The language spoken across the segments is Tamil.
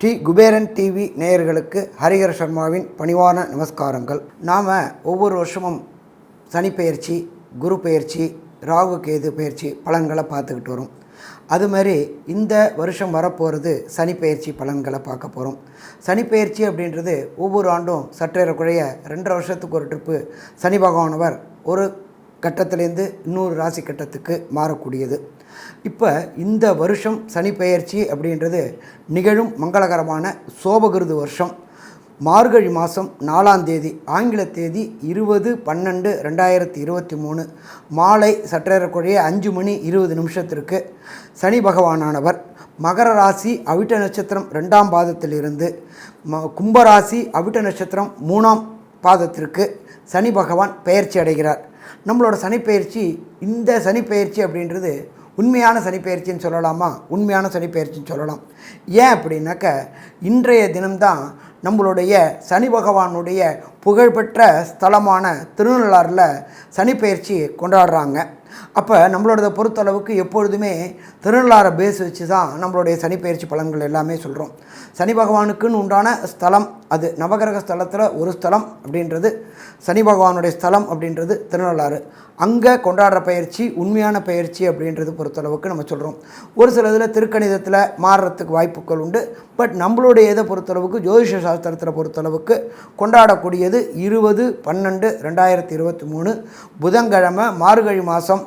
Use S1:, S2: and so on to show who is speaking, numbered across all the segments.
S1: டி. குபேரன் டிவி நேயர்களுக்கு ஹரிஹர சர்மாவின் பணிவான நமஸ்காரங்கள். நாம் ஒவ்வொரு வருஷமும் சனி பயிற்சி குரு பயிற்சி ராகு கேது பயிற்சி பலன்களை பார்த்துக்கிட்டு வரோம். அது மாதிரி இந்த வருஷம் வரப்போகிறது சனி பயிற்சி பலன்களை பார்க்க போகிறோம் சனி பயிற்சி அப்படின்றது ஒவ்வொரு ஆண்டும் சற்றேறக்குறைய ரெண்டரை வருஷத்துக்கு ஒரு ட்ரிப்பு சனி பகவானவர் ஒரு கட்டத்திலேருந்து இன்னொரு ராசி கட்டத்துக்கு மாறக்கூடியது. இப்போ இந்த வருஷம் சனி பெயர்ச்சி அப்படின்றது நிகழும் மங்களகரமான சோபகிருது வருஷம். மார்கழி மாதம் நாலாம் தேதி ஆங்கில தேதி இருபது பன்னெண்டு ரெண்டாயிரத்தி இருபத்தி மூணு. மாலை சற்றேறக்குறைய அஞ்சு மணி இருபது நிமிஷத்திற்கு சனி பகவானானவர். மகர ராசி அவிட்ட நட்சத்திரம் ரெண்டாம் பாதத்திலிருந்து ம கும்பராசி அவிட்ட நட்சத்திரம் மூணாம் பாதத்திற்கு சனி பகவான் பெயர்ச்சி அடைகிறார். நம்மளோட சனிப்பெயர்ச்சி இந்த சனிப்பெயர்ச்சி அப்படின்றது உண்மையான சனிப்பெயர்ச்சின்னு சொல்லலாமா? உண்மையான சனிப்பெயர்ச்சின்னு சொல்லலாம். ஏன் அப்படின்னாக்க இன்றைய தினம்தான் நம்மளுடைய சனி பகவானுடைய புகழ்பெற்ற ஸ்தலமான திருநள்ளாறில் சனிப்பெயர்ச்சி கொண்டாடுறாங்க. அப்போ நம்மளோட பொறுத்தளவுக்கு எப்பொழுதுமே திருநள்ளாரை பேஸ் வச்சு தான் நம்மளுடைய சனிப்பெயர்ச்சி பலன்கள் எல்லாமே சொல்கிறோம் சனி பகவானுக்குன்னு உண்டான ஸ்தலம் அது நவகிரக ஸ்தலத்தில் ஒரு ஸ்தலம் அப்படின்றது சனி பகவானுடைய ஸ்தலம் அப்படின்றது திருநள்ளாறு. அங்கே கொண்டாடுற பயிற்சி உண்மையான பயிற்சி அப்படின்றது பொறுத்தளவுக்கு நம்ம சொல்கிறோம் ஒரு சில இதில் திருக்கணிதத்தில் மாறுறதுக்கு வாய்ப்புகள் உண்டு. பட் நம்மளுடைய இதை பொறுத்தளவுக்கு ஜோதிஷ சாஸ்திரத்தில் பொறுத்தளவுக்கு கொண்டாடக்கூடியது இருபது பன்னெண்டு ரெண்டாயிரத்தி இருபத்தி மூணு. புதன்கிழமை மார்கழி மாதம்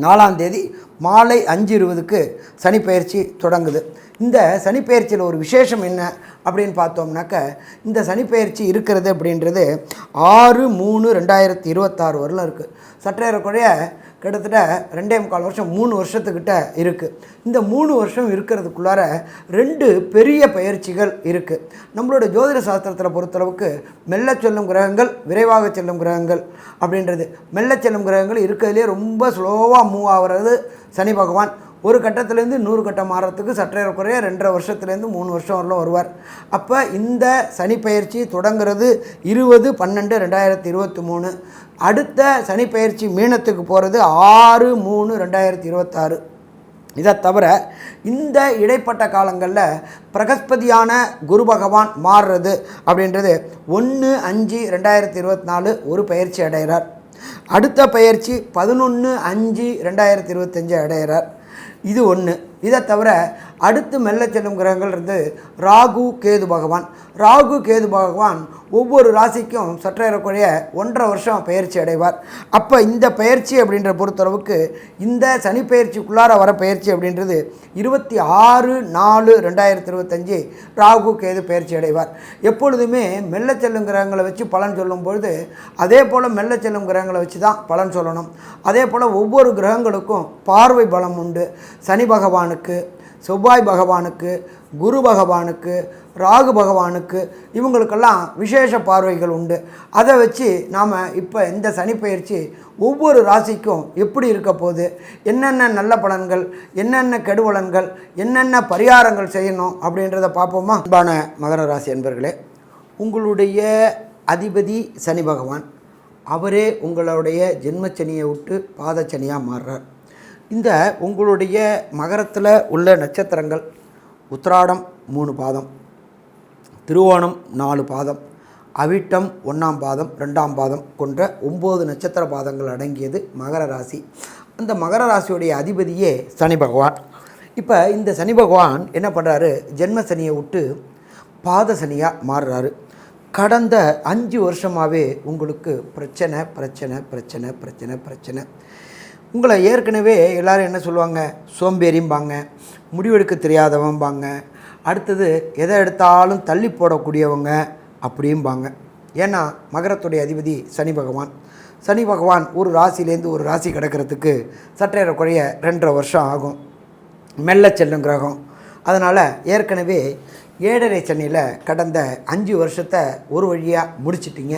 S1: நாலாம் தேதி மாலை அஞ்சு இருபதுக்கு சனிப்பெயர்ச்சி தொடங்குது. இந்த சனிப்பெயர்ச்சியில் ஒரு விசேஷம் என்ன? அப்படின்னு பார்த்தோம்னாக்க இந்த சனிப்பெயர்ச்சி இருக்கிறது அப்படின்றது ஆறு மூணு ரெண்டாயிரத்தி இருபத்தாறு வரலும் இருக்குது சற்றேறக்குறைய கிட்டத்தட்ட ரெண்டே முக்கால் வருஷம் மூணு வருஷத்துக்கிட்ட இருக்குது இந்த மூணு வருஷம் இருக்கிறதுக்குள்ளார ரெண்டு பெரிய பயிற்சிகள் இருக்குது நம்மளோட ஜோதிட சாஸ்திரத்தில் பொறுத்தளவுக்கு மெல்ல செல்லும் கிரகங்கள் விரைவாக செல்லும் கிரகங்கள் அப்படின்றது. மெல்ல செல்லும் கிரகங்கள் இருக்கிறதுலே ரொம்ப ஸ்லோவாக மூவ் ஆகிறது சனி பகவான். ஒரு கட்டத்துலேருந்து நூறு கட்டம் மாறுறதுக்கு சற்றே குறைய ரெண்டரை வருஷத்துலேருந்து மூணு வருஷம் வரலாம் வருவார். அப்போ இந்த சனி பயிற்சி தொடங்குறது இருபது பன்னெண்டு ரெண்டாயிரத்தி இருபத்தி மூணு. அடுத்த சனி பயிற்சி மீனத்துக்கு போகிறது ஆறு மூணு ரெண்டாயிரத்தி இருபத்தாறு. இதை தவிர இந்த இடைப்பட்ட காலங்களில் பிரகஸ்பதியான குரு பகவான் மாறுறது அப்படின்றது ஒன்று அஞ்சு ரெண்டாயிரத்தி இருபத்தி நாலு ஒரு பயிற்சி அடைகிறார். அடுத்த பயிற்சி பதினொன்று அஞ்சு ரெண்டாயிரத்தி இருபத்தஞ்சு அடைகிறார். இது ஒன்று இதை தவிர அடுத்து மெல்ல செல்லும் கிரகங்கள் இருந்து ராகு கேது பகவான். ராகு கேது பகவான் ஒவ்வொரு ராசிக்கும் சற்றேறக்குறைய ஒன்றரை வருஷம் பயிற்சி அடைவார். அப்போ இந்த பயிற்சி அப்படின்ற பொறுத்தளவுக்கு இந்த சனி பயிற்சிக்குள்ளார வர பயிற்சி அப்படின்றது இருபத்தி ஆறு நாலு ரெண்டாயிரத்தி இருபத்தஞ்சி ராகு கேது பயிற்சி அடைவார். எப்பொழுதுமே மெல்ல செல்லும் கிரகங்களை வச்சு பலன் சொல்லும் பொழுது அதே போல் மெல்ல செல்லும் கிரகங்களை வச்சு தான் பலன் சொல்லணும். அதே போல் ஒவ்வொரு கிரகங்களுக்கும் பார்வை பலம் உண்டு. சனி பகவானுக்கு செவ்வாய் பகவானுக்கு குரு பகவானுக்கு ராகு பகவானுக்கு இவங்களுக்கெல்லாம் விசேஷ பார்வைகள் உண்டு. அதை வச்சு நாம் இப்போ இந்த சனிப்பெயர்ச்சி ஒவ்வொரு ராசிக்கும் எப்படி இருக்க போகுது? என்னென்ன நல்ல பலன்கள் என்னென்ன கெடுபலன்கள் என்னென்ன பரிகாரங்கள் செய்யணும் அப்படின்றத பார்ப்போமா? அன்பான மகர ராசி என்பர்களே உங்களுடைய அதிபதி சனி பகவான் அவரே உங்களுடைய ஜென்மச்சனியை விட்டு பாதச்சனியாக மாறுறார். இந்த உங்களுடைய மகரத்தில் உள்ள நட்சத்திரங்கள் உத்திராடம் மூணு பாதம் திருவோணம் நாலு பாதம் அவிட்டம் ஒன்றாம் பாதம் ரெண்டாம் பாதம் கொண்ட ஒம்பது நட்சத்திர பாதங்கள் அடங்கியது மகர ராசி. அந்த மகர ராசியுடைய அதிபதியே சனி பகவான். இப்போ இந்த சனி பகவான் என்ன பண்ணுறாரு ஜென்ம சனியை விட்டு பாத சனியாக மாறுறாரு. கடந்த அஞ்சு வருஷமாகவே உங்களுக்கு பிரச்சனை பிரச்சனை பிரச்சனை பிரச்சனை பிரச்சனை. உங்களை ஏற்கனவே எல்லோரும் என்ன சொல்லுவாங்க? சோம்பேறிம்பாங்க. முடிவெடுக்க தெரியாதவம்பாங்க. அடுத்தது எதை எடுத்தாலும் தள்ளி போடக்கூடியவங்க அப்படிம்பாங்க. ஏன்னா மகரத்துடைய அதிபதி சனி பகவான். சனி பகவான் ஒரு ராசிலேருந்து ஒரு ராசி கிடக்கிறதுக்கு சற்றேற குறைய ரெண்டரை வருஷம் ஆகும். மெல்ல செல்லும் கிரகம். அதனால் ஏற்கனவே ஏழரை சனியில் கடந்த அஞ்சு வருஷத்தை ஒரு வழியாக முடிச்சிட்டிங்க.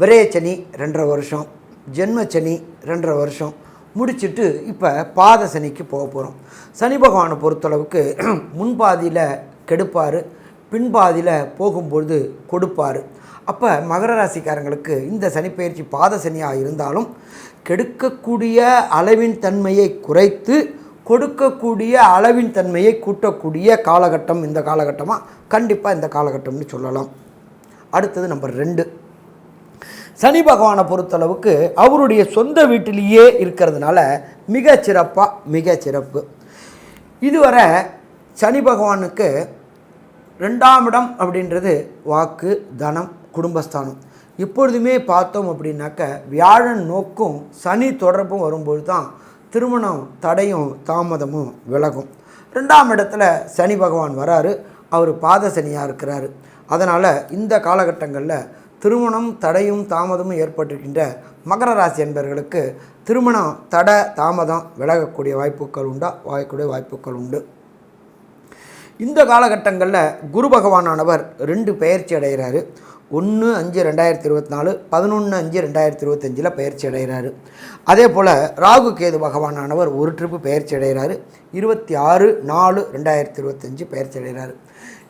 S1: விரைய சனி ரெண்டரை வருஷம். ஜென்ம சனி ரெண்டரை வருஷம். முடிச்சுட்டு இப்போ பாத சனிக்கு போக போகிறோம் சனி பகவானை பொறுத்தளவுக்கு முன்பாதியில் கெடுப்பார் பின்பாதியில் போகும்பொழுது கொடுப்பார். அப்போ மகர ராசிக்காரங்களுக்கு இந்த சனிப்பெயர்ச்சி பாத சனியாக இருந்தாலும் கெடுக்கக்கூடிய அளவின் தன்மையை குறைத்து கொடுக்கக்கூடிய அளவின் தன்மையை கூட்டக்கூடிய காலகட்டம் இந்த காலகட்டமாக கண்டிப்பாக இந்த காலகட்டம்னு சொல்லலாம். அடுத்தது நம்பர் ரெண்டு. சனி பகவானை பொறுத்தளவுக்கு அவருடைய சொந்த வீட்டிலேயே இருக்கிறதுனால மிக சிறப்பாக மிக சிறப்பு. இதுவரை சனி பகவானுக்கு ரெண்டாம் இடம் அப்படின்றது வாக்கு தனம் குடும்பஸ்தானம். இப்பொழுதுமே பார்த்தோம் அப்படின்னாக்க வியாழன் நோக்கும் சனி தொடர்பும் வரும்போது தான் திருமணம் தடையும் தாமதமும் விலகும். ரெண்டாம் இடத்துல சனி பகவான் வராரு அவர் பாத சனியாக இருக்கிறாரு. அதனால் இந்த காலகட்டங்களில் திருமணம் தடையும் தாமதமும் ஏற்பட்டிருக்கின்ற மகர ராசி என்பவர்களுக்கு திருமணம் தடை தாமதம் விலகக்கூடிய வாய்ப்புகள் உண்டா? வாய்க்கூடிய வாய்ப்புகள் உண்டு. இந்த காலகட்டங்களில் குரு பகவானானவர் ரெண்டு பெயர்ச்சி அடைகிறாரு. ஒன்று அஞ்சு ரெண்டாயிரத்தி இருபத்தி நாலு பதினொன்று அஞ்சு ரெண்டாயிரத்தி இருபத்தஞ்சில் பயிற்சி அடைகிறாரு. அதே போல் ராகு கேது பகவானானவர் ஒரு ட்ரிப்பு பயிற்சி அடைகிறாரு. இருபத்தி ஆறு நாலு ரெண்டாயிரத்தி இருபத்தஞ்சி பயிற்சி அடைகிறாரு.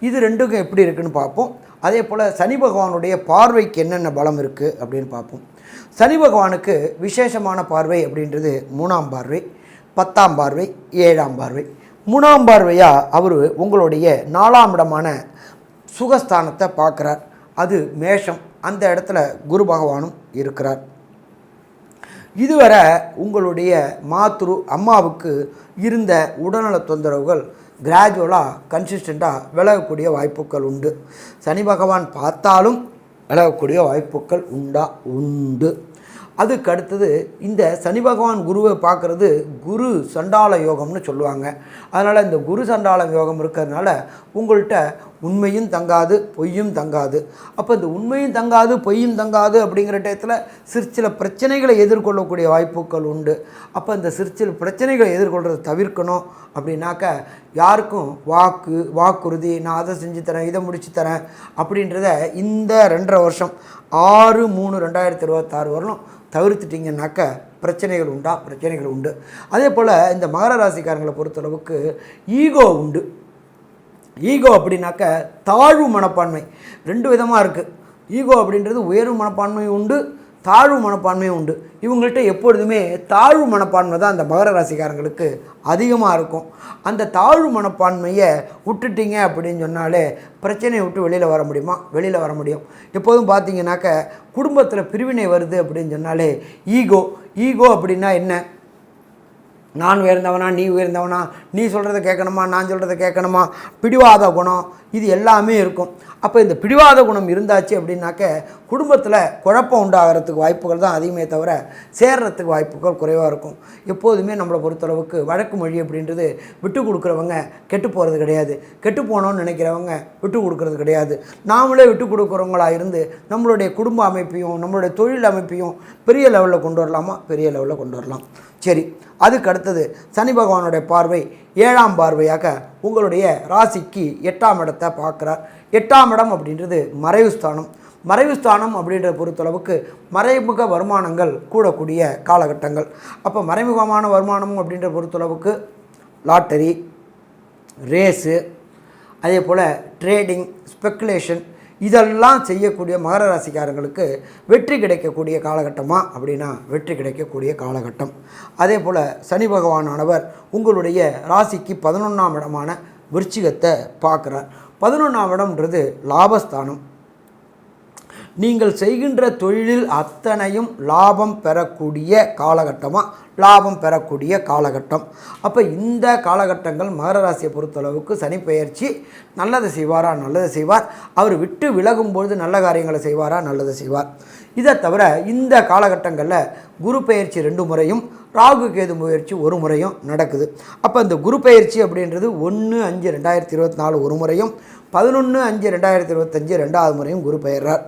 S1: இது ரெண்டுக்கும் எப்படி இருக்குன்னு பார்ப்போம். அதே போல் சனி பகவானுடைய பார்வைக்கு என்னென்ன பலம் இருக்குது அப்படின்னு பார்ப்போம். சனி பகவானுக்கு விசேஷமான பார்வை அப்படின்றது மூணாம் பார்வை பத்தாம் பார்வை ஏழாம் பார்வை. மூணாம் பார்வையாக அவர் உங்களுடைய நாலாம் இடமான சுகஸ்தானத்தை பார்க்குறார். அது மேஷம் அந்த இடத்துல குரு பகவானும் இருக்கிறார். இதுவரை உங்களுடைய மாத்ரு அம்மாவுக்கு இருந்த உடல்நல தொந்தரவுகள் கிராஜுவலாக கன்சிஸ்டண்ட்டாக விலகக்கூடிய வாய்ப்புகள் உண்டு. சனி பகவான் பார்த்தாலும் விலகக்கூடிய வாய்ப்புகள் உண்டா? உண்டு. அதுக்கு அடுத்தது இந்த சனி பகவான் குருவை பார்க்குறது குரு சண்டால யோகம்னு சொல்லுவாங்க. அதனால் இந்த குரு சண்டால யோகம் இருக்கிறதுனால உங்கள்கிட்ட உண்மையும் தங்காது பொய்யும் தங்காது. அப்போ இந்த உண்மையும் தங்காது பொய்யும் தங்காது அப்படிங்கிற டயத்தில் சிற்சில பிரச்சனைகளை எதிர்கொள்ளக்கூடிய வாய்ப்புகள் உண்டு. அப்போ இந்த சிற்சில பிரச்சனைகளை எதிர்கொள்கிறத தவிர்க்கணும் அப்படின்னாக்க யாருக்கும் வாக்கு வாக்குறுதி நான் அதை செஞ்சு தரேன் இதை முடிச்சு தரேன் அப்படின்றத இந்த ரெண்டரை வருஷம் ஆறு மூணு ரெண்டாயிரத்தி இருபத்தாறு வரலும் தவிர்த்துட்டிங்கனாக்க பிரச்சனைகள் உண்டா? பிரச்சனைகள் உண்டு. அதே போல் இந்த மகர ராசிக்காரங்களை பொறுத்தளவுக்கு ஈகோ உண்டு. ஈகோ அப்படின்னாக்க தாழ்வு மனப்பான்மை. ரெண்டு விதமாக இருக்குது ஈகோ அப்படின்றது உயர்வு மனப்பான்மை உண்டு. தாழ்வு மனப்பான்மையும் உண்டு. இவங்கள்ட்ட எப்பொழுதுமே தாழ்வு மனப்பான்மை தான் அந்த மகர ராசிக்காரங்களுக்கு அதிகமாக இருக்கும். அந்த தாழ்வு மனப்பான்மையை விட்டுட்டீங்க அப்படின்னு சொன்னாலே பிரச்சனையை விட்டு வெளியில் வர முடியுமா? வெளியில் வர முடியும். எப்போதும் பார்த்தீங்கன்னாக்க குடும்பத்தில் பிரிவினை வருது அப்படின்னு சொன்னாலே ஈகோ. ஈகோ அப்படின்னா என்ன? நான் உயர்ந்தவனா நீ உயர்ந்தவனா நீ சொல்கிறத கேட்கணுமா நான் சொல்கிறத கேட்கணுமா? பிடிவாத குணம் இது எல்லாமே இருக்கும். அப்போ இந்த பிடிவாத குணம் இருந்தாச்சு அப்படின்னாக்க குடும்பத்தில் குழப்பம் உண்டாகிறதுக்கு வாய்ப்புகள் தான் அதிகமே தவிர சேர்றதுக்கு வாய்ப்புகள் குறைவாக இருக்கும். எப்போதுமே நம்மளை பொறுத்தளவுக்கு வழக்கு மொழி அப்படின்றது விட்டு கொடுக்குறவங்க கெட்டு போகிறது கிடையாது. கெட்டு போனோம்னு நினைக்கிறவங்க விட்டு கொடுக்கறது கிடையாது. நாமளே விட்டு கொடுக்குறவங்களா இருந்து நம்மளுடைய குடும்ப அமைப்பையும் நம்மளுடைய தொழில் அமைப்பையும் பெரிய லெவலில் கொண்டு வரலாமா? பெரிய லெவலில் கொண்டு வரலாம். சரி அதுக்கு அடுத்தது சனி பகவானுடைய பார்வை ஏழாம் பார்வையாக உங்களுடைய ராசிக்கு எட்டாம் இடத்தை பார்க்குறார். எட்டாம் இடம் அப்படின்றது மறைவு ஸ்தானம். மறைவு ஸ்தானம் அப்படின்ற பொறுத்தளவுக்கு மறைமுக வருமானங்கள் கூடக்கூடிய காலகட்டங்கள். அப்போ மறைமுகமான வருமானம் அப்படின்ற பொறுத்தளவுக்கு லாட்டரி ரேஸு அதே போல் ட்ரேடிங் ஸ்பெக்குலேஷன் இதெல்லாம் செய்யக்கூடிய மகர ராசிக்காரங்களுக்கு வெற்றி கிடைக்கக்கூடிய காலகட்டமா? அப்படின்னா வெற்றி கிடைக்கக்கூடிய காலகட்டம். அதே போல் சனி பகவானானவர் உங்களுடைய ராசிக்கு பதினொன்றாம் இடமான விருச்சிகத்தை பார்க்குறார். பதினொன்றாம் இடம்ன்றது லாபஸ்தானம். நீங்கள் செய்கின்ற தொழிலில் அத்தனையும் லாபம் பெறக்கூடிய காலகட்டமாக லாபம் பெறக்கூடிய காலகட்டம். அப்போ இந்த காலகட்டங்கள் மகர ராசியை பொறுத்தளவுக்கு சனி நல்லதை செய்வாரா நல்லதை செய்வார். அவர் விட்டு விலகும்பொழுது நல்ல காரியங்களை செய்வாரா நல்லதை செய்வார். இதை தவிர இந்த காலகட்டங்களில் குரு பெயர்ச்சி ரெண்டு முறையும் ராகு கேது முயற்சி ஒரு முறையும் நடக்குது. அப்போ இந்த குரு பெயர்ச்சி அப்படின்றது ஒன்று அஞ்சு ரெண்டாயிரத்தி இருபத்தி நாலு ஒரு முறையும் பதினொன்று அஞ்சு ரெண்டாயிரத்தி இருபத்தஞ்சு ரெண்டாவது முறையும் குரு பெயர்றார்.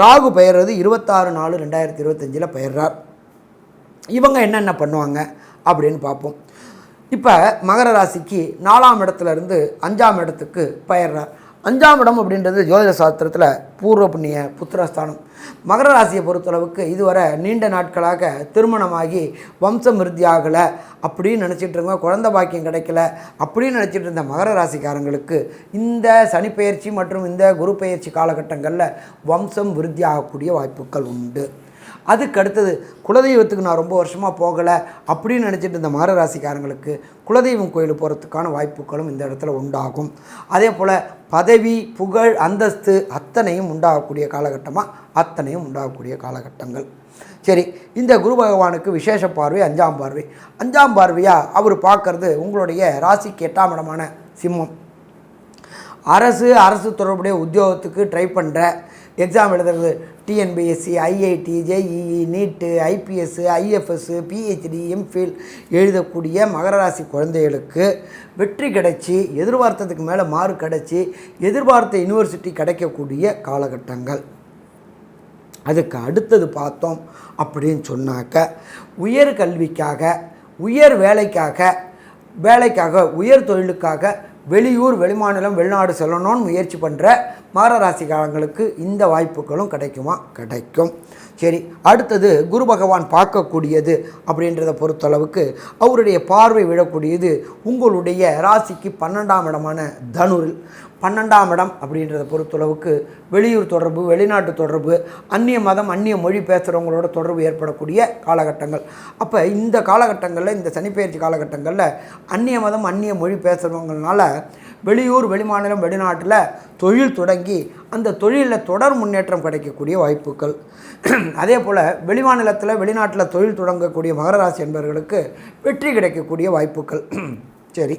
S1: ராகு பெயர்றது இருபத்தாறு நாலு ரெண்டாயிரத்தி இருபத்தஞ்சில் பெயர்றார். இவங்க என்னென்ன பண்ணுவாங்க அப்படின்னு பார்ப்போம். இப்போ மகர ராசிக்கு நாலாம் இடத்துல இருந்து அஞ்சாம் இடத்துக்கு பயிர்றார். அஞ்சாம் இடம் அப்படின்றது ஜோதிட சாஸ்திரத்தில் பூர்வ புண்ணிய புத்திரஸ்தானம். மகர ராசியை பொறுத்தளவுக்கு இதுவரை நீண்ட நாட்களாக திருமணமாகி வம்சம் விருத்தி ஆகலை அப்படின்னு நினச்சிட்டு இருக்கவங்க குழந்தை பாக்கியம் கிடைக்கல அப்படின்னு நினச்சிட்டு இருந்த மகர ராசிக்காரங்களுக்கு இந்த சனிப்பெயர்ச்சி மற்றும் இந்த குரு பெயர்ச்சி காலகட்டங்களில் வம்சம் விருத்தியாகக்கூடிய வாய்ப்புகள் உண்டு. அதுக்கு அடுத்தது குலதெய்வத்துக்கு நான் ரொம்ப வருஷமாக போகலை அப்படின்னு நினச்சிட்டு இருந்த மகர ராசிக்காரங்களுக்கு குலதெய்வம் கோயில் போகிறதுக்கான வாய்ப்புகளும் இந்த இடத்துல உண்டாகும். அதே போல் பதவி புகழ் அந்தஸ்து அத்தனையும் உண்டாகக்கூடிய காலகட்டமாக அத்தனையும் உண்டாகக்கூடிய காலகட்டங்கள். சரி இந்த குரு பகவானுக்கு விசேஷ பார்வை அஞ்சாம் பார்வை. அஞ்சாம் பார்வையாக அவர் பார்க்கறது உங்களுடைய ராசிக்கு எட்டாம் இடமான சிம்மம். அரசு அரசு தொடர்புடைய உத்தியோகத்துக்கு ட்ரை பண்ணுற எக்ஸாம் எழுதுறது. TNPSC IIT JEE NEET IPS IFS PhD MPhil எழுதக்கூடிய மகர ராசி குழந்தைகளுக்கு வெற்றி கிடைச்சி எதிர்பார்த்ததுக்கு மேலே மார்க் கிடைச்சி எதிர்பார்த்த யூனிவர்சிட்டி கிடைக்கக்கூடிய காலகட்டங்கள். அதுக்கு அடுத்தது பார்த்தோம் அப்படின்னு சொன்னாக்க உயர் கல்விக்காக உயர் வேலைக்காக வேலைக்காக உயர் தொழிலுக்காக வெளியூர் வெளிமாநிலம் வெளிநாடு செல்லணும்னு முயற்சி பண்ணுற மகர ராசிக்காரங்களுக்கு இந்த வாய்ப்புகளும் கிடைக்குமா? கிடைக்கும். சரி அடுத்தது குரு பகவான் பார்க்கக்கூடியது அப்படின்றத பொறுத்தளவுக்கு அவருடைய பார்வை விழக்கூடியது உங்களுடைய ராசிக்கு பன்னெண்டாம் இடமான தனுரில். பன்னெண்டாம் இடம் அப்படின்றத பொறுத்தளவுக்கு வெளியூர் தொடர்பு வெளிநாட்டு தொடர்பு அந்நிய மதம் அந்நிய மொழி பேசுகிறவங்களோட தொடர்பு ஏற்படக்கூடிய காலகட்டங்கள். அப்போ இந்த காலகட்டங்களில் இந்த சனிப்பெயர்ச்சி காலகட்டங்களில் அந்நிய மதம் அந்நிய மொழி பேசுகிறவங்கனால வெளியூர் வெளிமாநிலம் வெளிநாட்டில் தொழில் தொடங்கி அந்த தொழிலில் தொடர் முன்னேற்றம் கிடைக்கக்கூடிய வாய்ப்புகள். அதே போல் வெளிமாநிலத்தில் வெளிநாட்டில் தொழில் தொடங்கக்கூடிய மகர ராசி என்பவர்களுக்கு வெற்றி கிடைக்கக்கூடிய வாய்ப்புகள். சரி.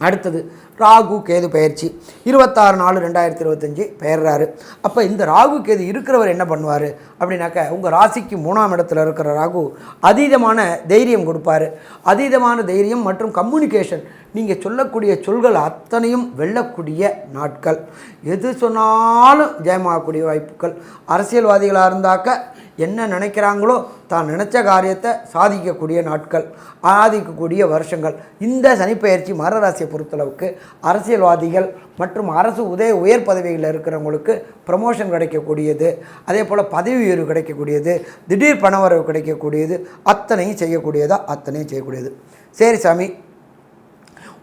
S1: அடுத்தது ராகு கேது பயிற்சி இருபத்தாறு நாலு ரெண்டாயிரத்தி இருபத்தஞ்சி பெயர்றாரு. அப்போ இந்த ராகு கேது இருக்கிறவர் என்ன பண்ணுவார்? அப்படின்னாக்க உங்கள் ராசிக்கு மூணாம் இடத்துல இருக்கிற ராகு அதீதமான தைரியம் கொடுப்பாரு. அதீதமான தைரியம் மற்றும் கம்யூனிகேஷன் நீங்கள் சொல்லக்கூடிய சொல்கள் அத்தனையும் வெல்லக்கூடிய நாட்கள். எது சொன்னாலும் ஜெயமாகக்கூடிய வாய்ப்புகள். அரசியல்வாதிகளாக இருந்தாக்க என்ன நினைக்கிறாங்களோ தான் நினச்ச காரியத்தை சாதிக்கக்கூடிய நாட்கள் சாதிக்கக்கூடிய வருஷங்கள். இந்த சனிப்பெயர்ச்சி மர ராசியை பொறுத்தளவுக்கு அரசியல்வாதிகள் மற்றும் அரசு உதய உயர் பதவிகளில் இருக்கிறவங்களுக்கு ப்ரமோஷன் கிடைக்கக்கூடியது. அதே போல் பதவி உயர்வு கிடைக்கக்கூடியது. திடீர் பணவரவு கிடைக்கக்கூடியது. அத்தனையும் செய்யக்கூடியதா அத்தனையும் செய்யக்கூடியது. சரி சாமி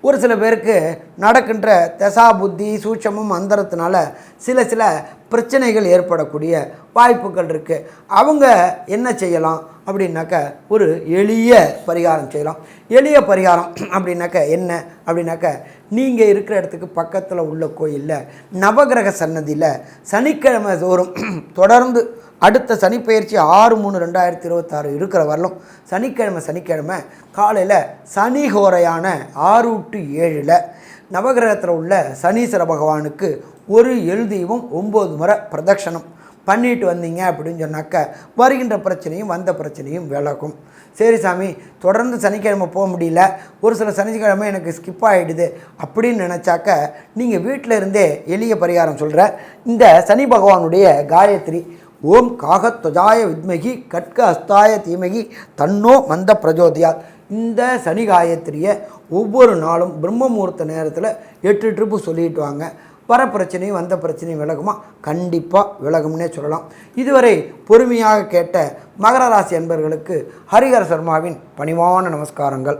S1: ஒரு சில பேருக்கு நடக்கின்ற தசா புத்தி சூட்சமும் அந்தரத்தினால சில சில பிரச்சனைகள் ஏற்படக்கூடிய வாய்ப்புகள் இருக்குது அவங்க என்ன செய்யலாம் அப்படின்னாக்க ஒரு எளிய பரிகாரம் செய்யலாம். எளிய பரிகாரம் அப்படின்னாக்க என்ன? அப்படின்னாக்க நீங்கள் இருக்கிற இடத்துக்கு பக்கத்தில் உள்ள கோயிலில் நவகிரக சன்னதியில் சனிக்கிழமை தோறும் தொடர்ந்து அடுத்த சனிப்பெயர்ச்சி ஆறு மூணு ரெண்டாயிரத்தி இருபத்தாறு இருக்கிற வரலும் சனிக்கிழமை சனிக்கிழமை காலையில் சனி ஹோரையான ஆறு டு ஏழில் நவகிரகத்தில் உள்ள சனீஸ்வர பகவானுக்கு ஒரு எழுதியும் ஒம்பது முறை பிரதட்சணம் பண்ணிட்டு வந்தீங்க அப்படின்னு சொன்னாக்க வருகின்ற பிரச்சனையும் வந்த பிரச்சனையும் விலகும். சரி சாமி தொடர்ந்து சனிக்கிழமை போக முடியல. ஒரு சில சனிக்கிழமை எனக்கு ஸ்கிப் ஆகிடுது அப்படின்னு நினச்சாக்க நீங்கள் வீட்டில் இருந்தே எளிய பரிகாரம் சொல்கிற இந்த சனி பகவானுடைய காயத்ரி ஓம் காகத்வஜாய வித்மகி கட்க அஸ்தாய தீமகி தன்னோ மந்த பிரஜோதியால் இந்த சனி காயத்ரியை ஒவ்வொரு நாளும் பிரம்ம முகூர்த்த நேரத்தில் எட்டு ட்ரிப்பு சொல்லிட்டு வாங்க. வர பிரச்சனையும் வந்த பிரச்சனையும் விலகுமா? கண்டிப்பாக விலகும்னே சொல்லலாம். இதுவரை பொறுமையாக கேட்ட மகர ராசி அன்பர்களுக்கு ஹரிஹர சர்மாவின் பணிவான நமஸ்காரங்கள்.